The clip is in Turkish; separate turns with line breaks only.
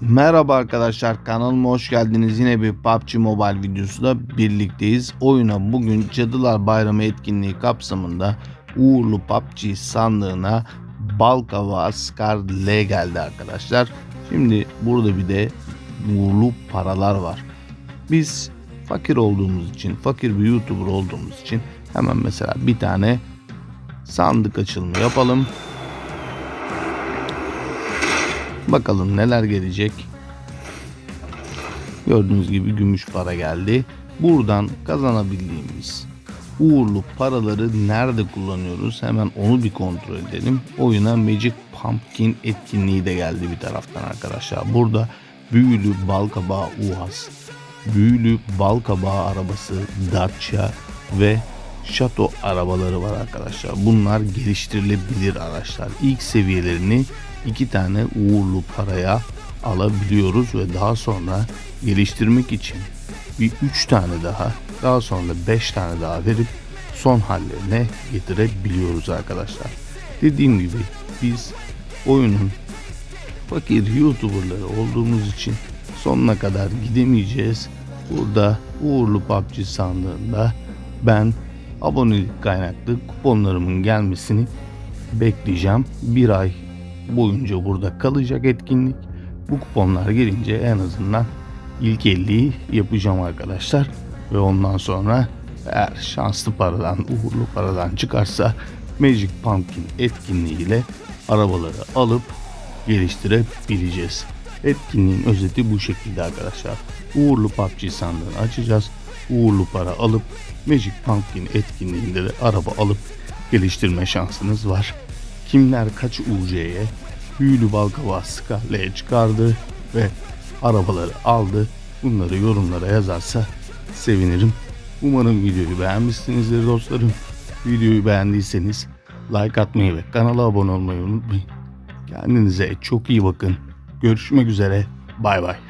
Merhaba arkadaşlar kanalıma hoş geldiniz. Yine bir PUBG Mobile videosuyla birlikteyiz. Oyuna bugün Cadılar Bayramı etkinliği kapsamında uğurlu PUBG sandığına Balkava Scar L geldi arkadaşlar. Şimdi burada bir de uğurlu paralar var. Biz fakir olduğumuz için, fakir bir YouTuber olduğumuz için hemen mesela bir tane sandık açılımı yapalım. Bakalım neler gelecek. Gördüğünüz gibi gümüş para geldi. Buradan kazanabildiğimiz uğurlu paraları nerede kullanıyoruz? Hemen onu bir kontrol edelim. Oyuna Magic Pumpkin etkinliği de geldi bir taraftan arkadaşlar. Burada büyülü balkabağı UHAS, büyülü balkabağı arabası Dacia ve Şato arabaları var arkadaşlar. Bunlar geliştirilebilir araçlar. İlk seviyelerini iki tane uğurlu paraya alabiliyoruz ve daha sonra geliştirmek için bir üç tane daha daha sonra beş tane daha verip son hallerine getirebiliyoruz arkadaşlar. Dediğim gibi biz oyunun fakir youtuberları olduğumuz için sonuna kadar gidemeyeceğiz. Burada uğurlu PUBG sandığında ben abonelik kaynaklı kuponlarımın gelmesini bekleyeceğim. Bir ay boyunca burada kalacak etkinlik. Bu kuponlar gelince en azından ilk 50'yi yapacağım arkadaşlar. Ve ondan sonra eğer şanslı paradan, uğurlu paradan çıkarsa Magic Pumpkin etkinliğiyle arabaları alıp geliştirebileceğiz. Etkinliğin özeti bu şekilde arkadaşlar. Uğurlu PUBG sandığını açacağız. Uğurlu para alıp Magic Pumpkin etkinliğinde de araba alıp geliştirme şansınız var. Kimler kaç UC'ye büyülü balkava Scarlet'e çıkardı ve arabaları aldı. Bunları yorumlara yazarsa sevinirim. Umarım videoyu beğenmişsinizdir dostlarım. Videoyu beğendiyseniz like atmayı ve kanala abone olmayı unutmayın. Kendinize çok iyi bakın. Görüşmek üzere. Bay bay.